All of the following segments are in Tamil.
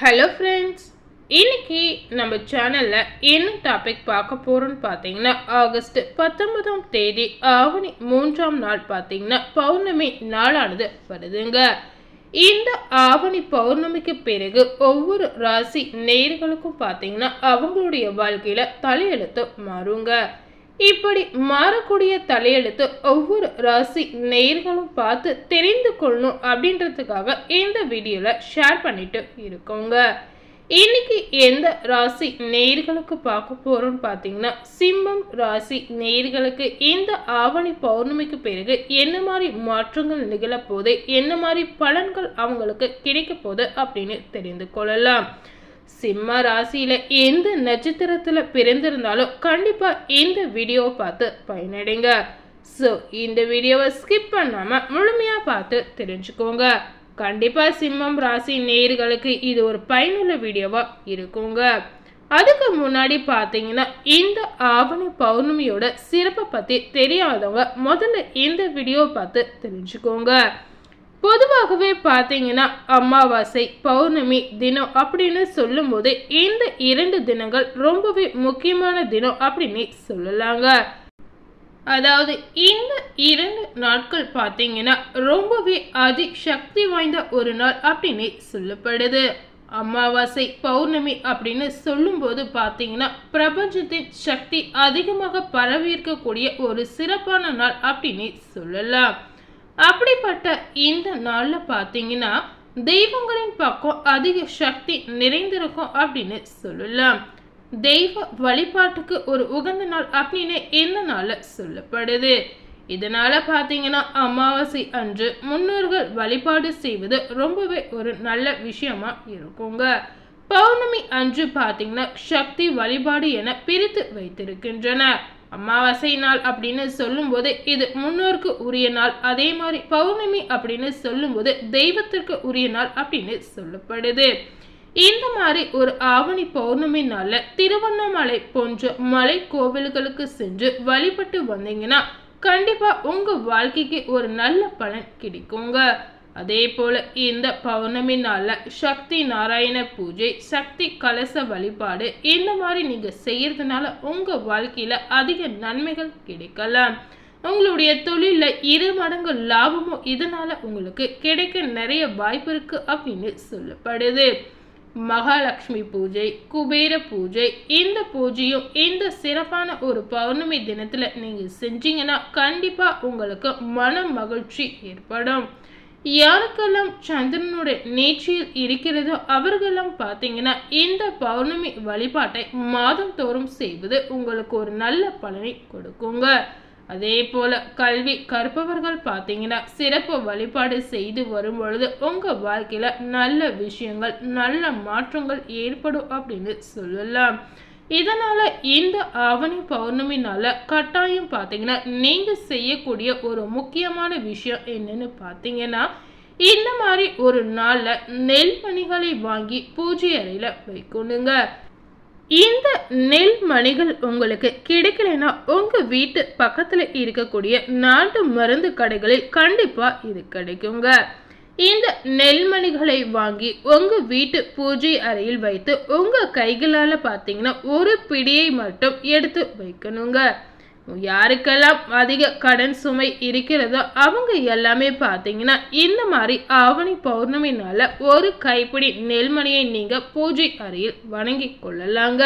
ஹலோ ஃப்ரெண்ட்ஸ் இன்னைக்கு நம்ம சேனலில் என்ன டாபிக் பார்க்க போகிறோம்னு பார்த்தீங்கன்னா ஆகஸ்ட் பத்தொன்பதாம் தேதி ஆவணி மூன்றாம் நாள் பார்த்தீங்கன்னா பௌர்ணமி நாளானது வருதுங்க. இந்த ஆவணி பௌர்ணமிக்கு பிறகு ஒவ்வொரு ராசி நேர்களுக்கும் பார்த்தீங்கன்னா அவங்களுடைய வாழ்க்கையில் தலையெழுத்து மாறுங்க. இப்படி மாறக்கூடிய தலையெழுத்து ஒவ்வொரு ராசி நேர்களும் பார்த்து தெரிந்து கொள்ளணும் அப்படின்றதுக்காக இந்த வீடியோவில் ஷேர் பண்ணிட்டு இருக்கோங்க. இன்னைக்கு எந்த ராசி நேர்களுக்கு பார்க்க போகிறோம்னு பார்த்தீங்கன்னா சிம்மம் ராசி நேர்களுக்கு இந்த ஆவணி பௌர்ணமிக்கு பிறகு என்ன மாதிரி மாற்றங்கள் நிகழப்போது என்ன மாதிரி பலன்கள் அவங்களுக்கு கிடைக்க போகுது அப்படின்னு தெரிந்து கொள்ளலாம். சிம்ம ராசியில் எந்த நட்சத்திரத்தில் பிறந்திருந்தாலும் கண்டிப்பாக இந்த வீடியோவை பார்த்து பயனடைங்க. ஸோ இந்த வீடியோவை ஸ்கிப் பண்ணாமல் முழுமையாக பார்த்து தெரிஞ்சுக்கோங்க. கண்டிப்பாக சிம்மம் ராசி நேர்களுக்கு இது ஒரு பயனுள்ள வீடியோவாக இருக்குங்க. அதுக்கு முன்னாடி பார்த்தீங்கன்னா இந்த ஆவணி பௌர்ணமியோட சிறப்பை பற்றி தெரியாதவங்க முதல்ல இந்த வீடியோவை பார்த்து தெரிஞ்சுக்கோங்க. பொதுவாகவே பார்த்தீங்கன்னா அமாவாசை பௌர்ணமி தினம் அப்படின்னு சொல்லும்போது இந்த இரண்டு தினங்கள் ரொம்பவே முக்கியமான தினம் அப்படின்னு சொல்லலாங்க. அதாவது இந்த இரண்டு நாட்கள் பார்த்தீங்கன்னா ரொம்பவே அதி சக்தி வாய்ந்த ஒரு நாள் அப்படின்னு சொல்லப்படுது. அமாவாசை பௌர்ணமி அப்படின்னு சொல்லும்போது பார்த்தீங்கன்னா பிரபஞ்சத்தின் சக்தி அதிகமாக பரவி இருக்கக்கூடிய ஒரு சிறப்பான நாள் அப்படின்னு சொல்லலாம். அப்படிப்பட்ட இந்த நாளில் பார்த்தீங்கன்னா தெய்வங்களின் பக்கம் அதிக சக்தி நிறைந்திருக்கும் அப்படின்னு சொல்லலாம். தெய்வ வழிபாட்டுக்கு ஒரு உகந்த நாள் அப்படின்னு இந்த நாளில் சொல்லப்படுது. இதனால் பார்த்தீங்கன்னா அமாவாசை அன்று முன்னோர்கள் வழிபாடு செய்வது ரொம்பவே ஒரு நல்ல விஷயமா இருக்குங்க. பௌர்ணமி அன்று பார்த்தீங்கன்னா சக்தி வழிபாடு என பிரித்து வைத்திருக்கின்றனர். அமாவாசை நாள் அப்படின்னு சொல்லும்போது இது முன்னோருக்கு உரிய நாள் அதே மாதிரி பௌர்ணமி அப்படின்னு சொல்லும்போது தெய்வத்திற்கு உரிய நாள் அப்படின்னு சொல்லப்படுது. இந்த மாதிரி ஒரு ஆவணி பௌர்ணமி நாளில் திருவண்ணாமலை போன்ற மலை கோவில்களுக்கு சென்று வழிபட்டு வந்தீங்கன்னா கண்டிப்பாக உங்கள் வாழ்க்கைக்கு ஒரு நல்ல பலன் கிடைக்குங்க. அதே போல இந்த பௌர்ணமி நாளில் சக்தி நாராயண பூஜை சக்தி கலச வழிபாடு இந்த மாதிரி நீங்கள் செய்கிறதுனால உங்கள் வாழ்க்கையில் அதிக நன்மைகள் கிடைக்கலாம். உங்களுடைய தொழிலில் இரு மடங்கு லாபமும் இதனால் உங்களுக்கு கிடைக்க நிறைய வாய்ப்பு இருக்குது அப்படின்னு சொல்லப்படுது. மகாலட்சுமி பூஜை குபேர பூஜை இந்த பூஜையும் இந்த சிறப்பான ஒரு பௌர்ணமி தினத்தில் நீங்கள் செஞ்சீங்கன்னா கண்டிப்பாக உங்களுக்கு மன மகிழ்ச்சி ஏற்படும். யாருக்கெல்லாம் சந்திரனுடைய நீச்சியில் இருக்கிறதோ அவர்களெல்லாம் பார்த்தீங்கன்னா இந்த பௌர்ணமி வழிபாட்டை மாதந்தோறும் செய்வது உங்களுக்கு ஒரு நல்ல பலனை கொடுக்குங்க. அதே போல கல்வி கற்பவர்கள் பார்த்தீங்கன்னா சிறப்பு வழிபாடு செய்து வரும் பொழுது உங்கள் வாழ்க்கையில் நல்ல விஷயங்கள் நல்ல மாற்றங்கள் ஏற்படும் அப்படின்னு சொல்லலாம். இதனால் இந்த ஆவணி பௌர்ணமினால கட்டாயம் பார்த்தீங்கன்னா நீங்கள் செய்யக்கூடிய ஒரு முக்கியமான விஷயம் என்னன்னு பார்த்தீங்கன்னா இந்த மாதிரி ஒரு நாளில் நெல்மணிகளை வாங்கி பூஜை அறையில் வைக்கணுங்க. இந்த நெல் மணிகள் உங்களுக்கு கிடைக்கலைன்னா உங்கள் வீட்டு பக்கத்தில் இருக்கக்கூடிய நாட்டு மருந்து கடைகளில் கண்டிப்பாக இது கிடைக்குங்க. இந்த நெல்மணிகளை வாங்கி உங்க வீட்டு பூஜை அறையில் வைத்து உங்க கைகளால் பார்த்தீங்கன்னா ஒரு பிடியை மட்டும் எடுத்து வைக்கணுங்க. யாருக்கெல்லாம் அதிக கடன் சுமை இருக்கிறதோ அவங்க எல்லாமே பார்த்தீங்கன்னா இந்த மாதிரி ஆவணி பௌர்ணமினால ஒரு கைப்பிடி நெல்மணியை நீங்க பூஜை அறையில் வணங்கி கொள்ளலாங்க.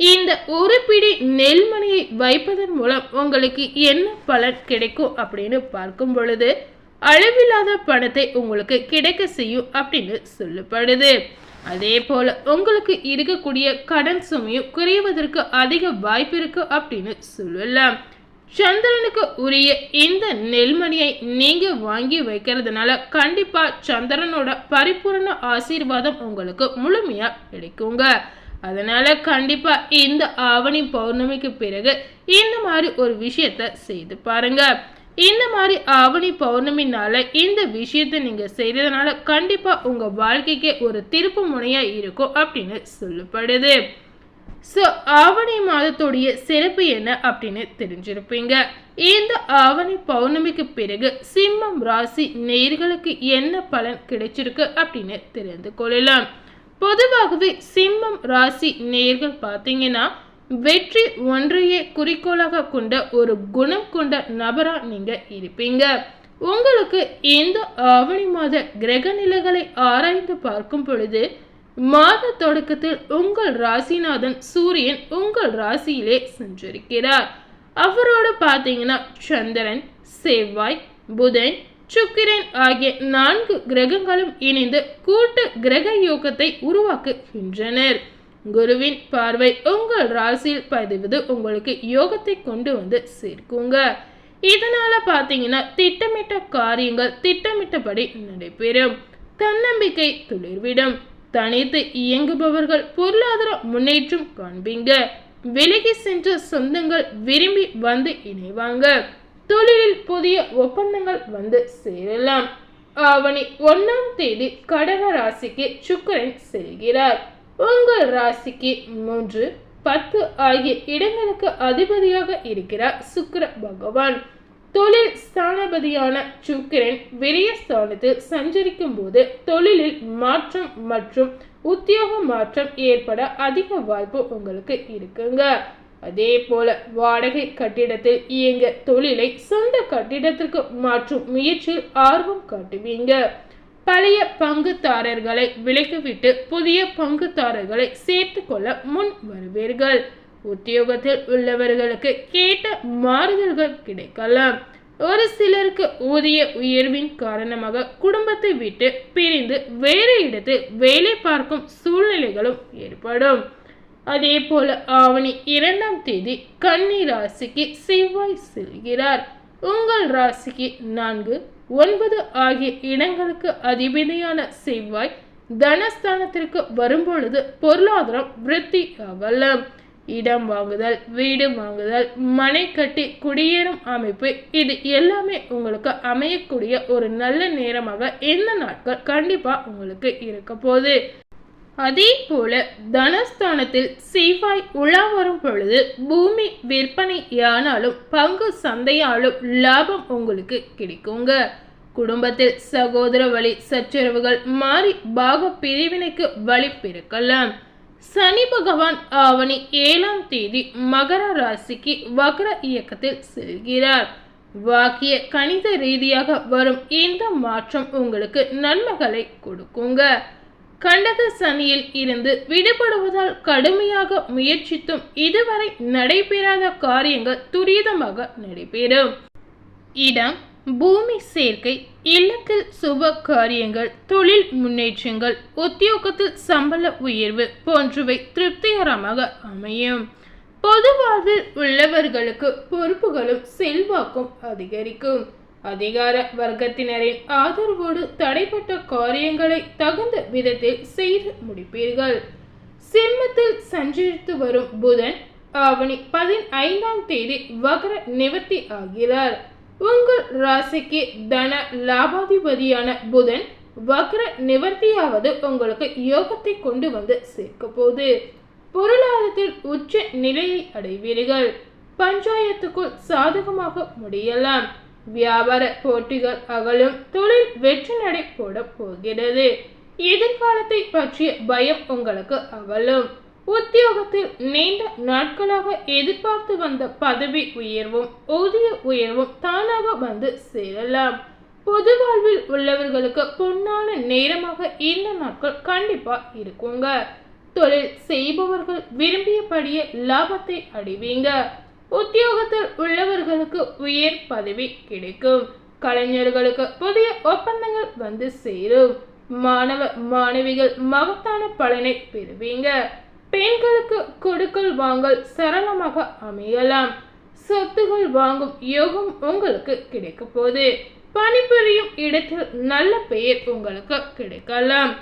இந்த ஒரு பிடி நெல்மணியை வைப்பதன் மூலம் உங்களுக்கு என்ன பலன் கிடைக்கும் அப்படின்னு பார்க்கும் பொழுது அளவில்லாத பணத்தை உங்களுக்கு கிடைக்க செய்யும் அப்படின்னு சொல்லப்படுது. அதே போல உங்களுக்கு இருக்கக்கூடிய கடன் சுமையும் குறைவதற்கு அதிக வாய்ப்பு இருக்கு அப்படின்னு சொல்லலாம். சந்திரனுக்கு உரிய இந்த நெல்மணியை நீங்க வாங்கி வைக்கிறதுனால கண்டிப்பா சந்திரனோட பரிபூர்ண ஆசீர்வாதம் உங்களுக்கு முழுமையா கிடைக்குங்க. அதனால கண்டிப்பா இந்த ஆவணி பௌர்ணமிக்கு பிறகு இந்த மாதிரி ஒரு விஷயத்த செய்து பாருங்க. இந்த மாதிரி ஆவணி பௌர்ணமினால இந்த விஷயத்தை நீங்க செய்யறதுனால கண்டிப்பா உங்க வாழ்க்கைக்கு ஒரு திருப்பு முனையா இருக்கும் அப்படின்னு சொல்லப்படுது. ஸோ ஆவணி மாதத்துடைய சிறப்பு என்ன அப்படின்னு தெரிஞ்சிருப்பீங்க. இந்த ஆவணி பௌர்ணமிக்கு பிறகு சிம்மம் ராசி நேர்களுக்கு என்ன பலன் கிடைச்சிருக்கு அப்படின்னு தெரிந்து கொள்ளலாம். பொதுவாகவே சிம்மம் ராசி நேர்கள் பார்த்தீங்கன்னா வெற்றி ஒன்றையே குறிக்கோளாக கொண்ட ஒரு குணம் கொண்ட நபராக நீங்கள் இருப்பீங்க. உங்களுக்கு இந்த ஆவணி மாத கிரக நிலைகளை ஆராய்ந்து பார்க்கும் பொழுது மாத தொடக்கத்தில் உங்கள் ராசிநாதன் சூரியன் உங்கள் ராசியிலே சென்றிருக்கிறார். அவரோடு பார்த்தீங்கன்னா சந்திரன் செவ்வாய் புதன் சுக்கிரன் ஆகிய நான்கு கிரகங்களும் இணைந்து கூட்டு கிரக யோகத்தை உருவாக்குகின்றனர். குருவின் பார்வை உங்கள் ராசியில் பதிவது உங்களுக்கு யோகத்தை கொண்டு வந்து சேர்க்குங்க. இதனால பார்த்தீங்கன்னா திட்டமிட்ட காரியங்கள் திட்டமிட்டபடி நடைபெறும். தன்னம்பிக்கை துளிர்விடும். தனித்து இயங்குபவர்கள் பொருளாதார முன்னேற்றம் காண்பீங்க. விலகி சென்ற சொந்தங்கள் விரும்பி வந்து இணைவாங்க. தொழிலில் புதிய ஒப்பந்தங்கள் வந்து சேரலாம். ஆவணி ஒன்னாம் தேதி கடக ராசிக்கு சுக்கரன் செல்கிறார். உங்கள் ராசிக்கு மூன்று பத்து ஆகிய இடங்களுக்கு அதிபதியாக இருக்கிறார் சுக்கர பகவான். தொழில் ஸ்தானபதியான சுக்கிரன் விரிய ஸ்தானத்தில் சஞ்சரிக்கும் போது தொழிலில் மாற்றம் மற்றும் உத்தியோக மாற்றம் ஏற்பட அதிக வாய்ப்பு உங்களுக்கு இருக்குங்க. அதே போல வாடகை கட்டிடத்தில் இயங்க தொழிலை சொந்த கட்டிடத்திற்கு மாற்றும் முயற்சியில் ஆர்வம் காட்டுவீங்க. பழைய பங்குதாரர்களை விலக்கிவிட்டு புதிய பங்குதாரர்களை சேர்த்து கொள்ள முன் வருவீர்கள். உத்தியோகத்தில் உள்ளவர்களுக்கு கேட்ட மாறுதல்கள் கிடைக்கலாம். ஒரு சிலருக்கு ஊதிய உயர்வின் காரணமாக குடும்பத்தை விட்டு பிரிந்து வேறு இடத்தில் வேலை பார்க்கும் சூழ்நிலைகளும் ஏற்படும். அதே போல ஆவணி இரண்டாம் தேதி கன்னி ராசிக்கு செவ்வாய் செல்கிறார். உங்கள் ராசிக்கு நான்கு ஒன்பது ஆகிய இடங்களுக்கு அதிபதியான செவ்வாய் தனஸ்தானத்திற்கு வரும்பொழுது பொருளாதாரம் விருத்தி ஆகலாம். இடம் வாங்குதல் வீடு வாங்குதல் மனை கட்டி குடியேறும் அமைப்பு இது எல்லாமே உங்களுக்கு அமையக்கூடிய ஒரு நல்ல நேரமாக இந்த நாட்கள் கண்டிப்பாக உங்களுக்கு இருக்க போகுது. அதே போல தனஸ்தானத்தில் செவ்வாய் உலா வரும் பொழுது பூமி விற்பனையானாலும் பங்கு சந்தையாலும் லாபம் உங்களுக்கு கிடைக்குங்க. குடும்பத்தில் சகோதர வழி சச்சரவுகள் மாறி பாக பிரிவினைக்கு வழி பிறக்கலாம். சனி பகவான் ஆவணி ஏழாம் தேதி மகர ராசிக்கு வக்ர இயக்கத்தில் செல்கிறார். வாக்கிய கணித ரீதியாக வரும் இந்த மாற்றம் உங்களுக்கு நன்மைகளை கொடுக்குங்க. கண்டக சனியில் இருந்து விடுபடுவதால் கடுமையாக முயற்சித்தும் இதுவரை நடைபெறாத காரியங்கள் துரிதமாக நடைபெறும். இடம் பூமி சேர்க்கை இல்லத்தில் சுப காரியங்கள் தொழில் முன்னேற்றங்கள் உத்தியோகத்தில் சம்பள உயர்வு போன்றவை திருப்திகரமாக அமையும். பொது வாழ்வில் உள்ளவர்களுக்கு பொறுப்புகளும் செல்வாக்கும் அதிகரிக்கும். அதிகார வர்க்கத்தினரின் ஆதரவோடு தடைப்பட்ட காரியங்களை தகுந்த விதத்தில் செய்து முடிப்பீர்கள். சிம்மத்தில் சஞ்சரித்து வரும் புதன் ஆவணி பதினைந்தாம் தேதி வகர நிவர்த்தி ஆகிறார். உங்கள் ராசிக்கு தன லாபாதிபதியான புதன் வக்ர நிவர்த்தியாவது உங்களுக்கு யோகத்தை கொண்டு வந்து சேர்க்க போது பொருளாதாரத்தில் உச்ச நிலையை அடைவீர்கள். பஞ்சாயத்துக்குள் சாதகமாக முடியலாம். வியாபார போட்டிகள் அகலும் தொழில் வெற்றி நடை போட போகிறது. எதிர்காலத்தை பற்றிய பயம் உங்களுக்கு அகலும். உத்தியோகத்தில் நீண்ட நாட்களாக எதிர்பார்த்து வந்த பதவி உயர்வும் ஊதிய உயர்வும் தானாக வந்து சேரலாம். பொது வாழ்வில் உள்ளவர்களுக்கு பொன்னான நேரமாக இந்த நாட்கள் கண்டிப்பா இருக்குங்க. தொழில் செய்பவர்கள் விரும்பியபடியே லாபத்தை அடைவீங்க. உத்தியோகத்தில் உள்ளவர்களுக்கு உயர் பதவி கிடைக்கும். கலைஞர்களுக்கு புதிய ஒப்பந்தங்கள் வந்து சேரும். மாணவ மாணவிகள் மகத்தான பலனை பெறுவீங்க. பெண்களுக்கு கொடுக்கல் வாங்கல் சரளமாக அமையலாம். சொத்துகள் வாங்கும் யோகம் உங்களுக்கு கிடைக்க போது பணிபுரியும் இடத்தில் நல்ல பெயர் உங்களுக்கு கிடைக்கலாம்.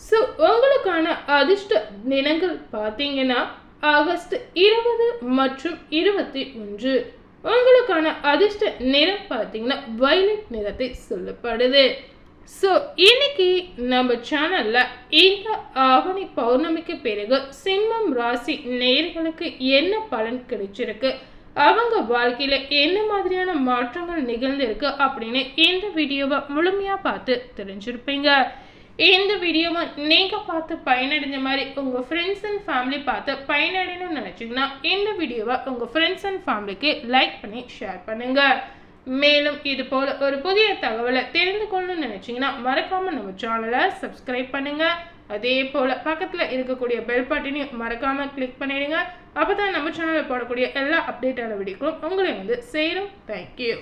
ஸோ உங்களுக்கான அதிர்ஷ்ட தினங்கள் பார்த்தீங்கன்னா ஆகஸ்ட் இருபது மற்றும் இருபத்தி ஒன்று. உங்களுக்கான அதிர்ஷ்ட நிறம் பார்த்தீங்கன்னா வயலட் நிறத்தை சொல்லப்படுது. ஸோ இன்னைக்கு நம்ம சேனலில் இந்த ஆவணி பௌர்ணமிக்கு பிறகு சிம்மம் ராசி நேர்களுக்கு என்ன பலன் கிடைச்சிருக்கு? அவங்க வாழ்க்கையில் என்ன மாதிரியான மாற்றங்கள் நிகழ்ந்திருக்கு அப்படின்னு இந்த வீடியோவை முழுமையாக பார்த்து தெரிஞ்சிருப்பீங்க. இந்த வீடியோவை நீங்கள் பார்த்து பயனடைஞ்ச மாதிரி உங்கள் ஃப்ரெண்ட்ஸ் அண்ட் ஃபேமிலி பார்த்து பயனடையணும்னு நினச்சிங்கன்னா இந்த வீடியோவை உங்கள் ஃப்ரெண்ட்ஸ் அண்ட் ஃபேமிலிக்கு லைக் பண்ணி ஷேர் பண்ணுங்கள் மேலும் இது போல் ஒரு புதிய தகவலை தெரிந்து கொள்ளணும்னு நினச்சிங்கன்னா மறக்காமல் நம்ம சேனலை சப்ஸ்கிரைப் பண்ணுங்கள் அதே போல் பக்கத்தில் இருக்கக்கூடிய பெல் பட்டினையும் மறக்காமல் கிளிக் பண்ணிடுங்க. அப்போ தான் நம்ம சேனலில் போடக்கூடிய எல்லா அப்டேட்டான வீடியோக்களும் உங்களை வந்து சேரும். தேங்க்யூ